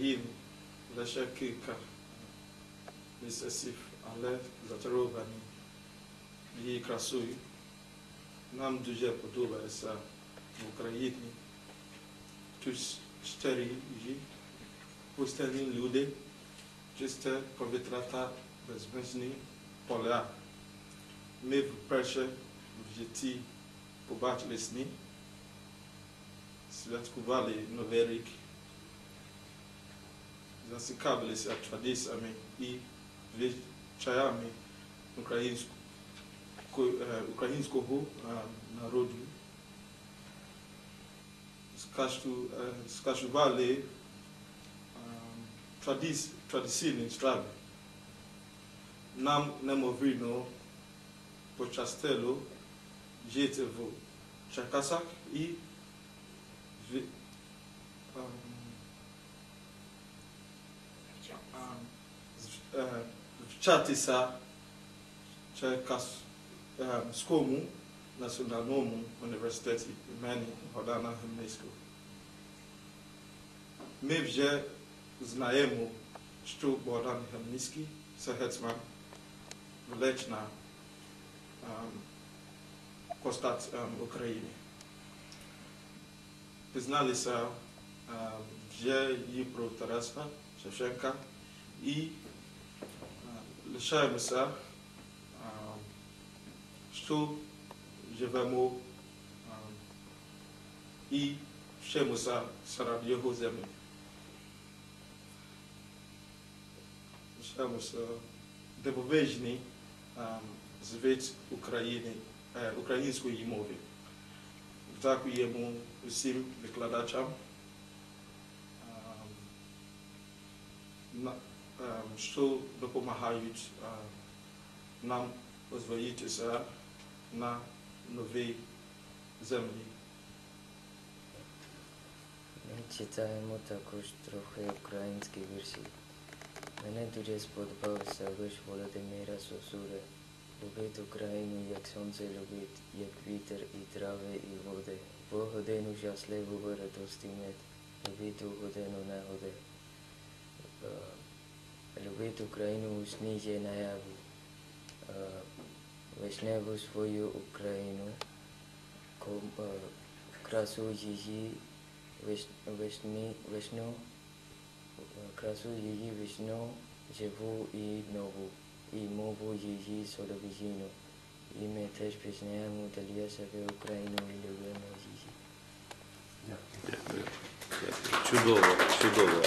Rahim la shakika Mr. Sif enlève la tarobani li krasui nam duje podoba sa ukrajitni tous čtyři ji postavili lidé čisté povětrata bezmezní polia my v Perše pobat lesní světkovali novérik рік, зацікавилися традиціями і звичаями українського, е, українського е, народу. Скашу- е, Скажували е, традиц- традиційні страви. Нам немовірно пощастило жити в Черкасах і в, Chatisa eh, tisa cɛ ka SCOMO eh, Nationalorum Universität Imeni Hodana Hemne School. Mevje Znaemu Stu Bodan Hemniski, Sir Hetzman um, ehm, Kostat ehm, Ukraine. Ukrainy. Wyznali ehm, že um, pro Шевченка і лишаємося, що живемо ем, і вчимося серед його землі. Лишаємося дивовижний звіт України, української мови. Дякуємо усім викладачам, що допомагають ем, нам освоїтися на новій землі. Читаємо також трохи українські вірші. Мене дуже сподобався вірш Володимира Сосури. Любить Україну, як сонце любить, як вітер і трави, і води. В годину щасливу радості мед, любить у годину негоди. Е, Любить Україну у сні є наяву. Е, Вишневу свою Україну, ком- е, красу її виш, вишні, вишню, е, красу її вишню, живу і нову, і мову її солов'їну. І ми теж пізнаємо для себе Україну і любимо її. Чудово, чудово.